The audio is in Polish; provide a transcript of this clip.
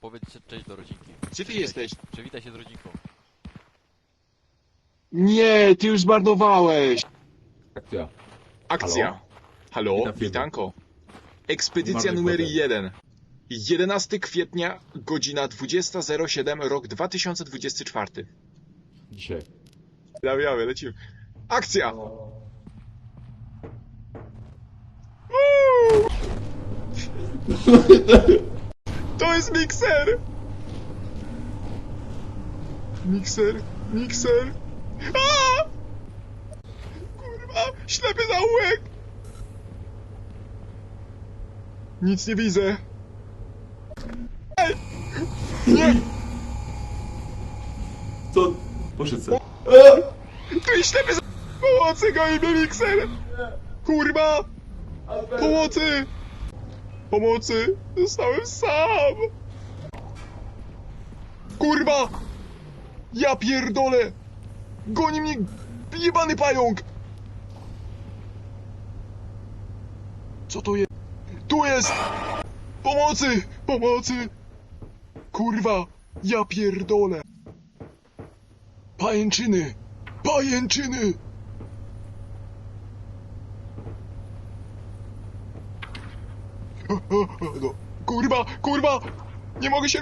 Powiedz cześć do rodzinki. Gdzie ty jesteś? Przywitaj się z rodzinką. Nie, ty już zmarnowałeś. Akcja. Akcja. Halo, Witam firmę. witanko. Ekspedycja numer Potter. 1. 11 kwietnia, godzina 20.07, rok 2024. Dzisiaj. Dawaj, lecimy. Akcja! Jest mikser! Mikser, mikser. A! Kurwa, ślepy zaułek! Nic nie widzę. Ej! Nie! Co? Poszedł se. Tu jest ślepy za... Pomocy, goni mnie mikser! Kurwa! Pomocy! Pomocy! Zostałem sam! Kurwa! Ja pierdolę! Goni mnie jebany pająk! Co to jest? Tu jest! Pomocy! Pomocy! Kurwa! Ja pierdolę! Pajęczyny! Pajęczyny! No, kurwa, kurwa! Nie mogę się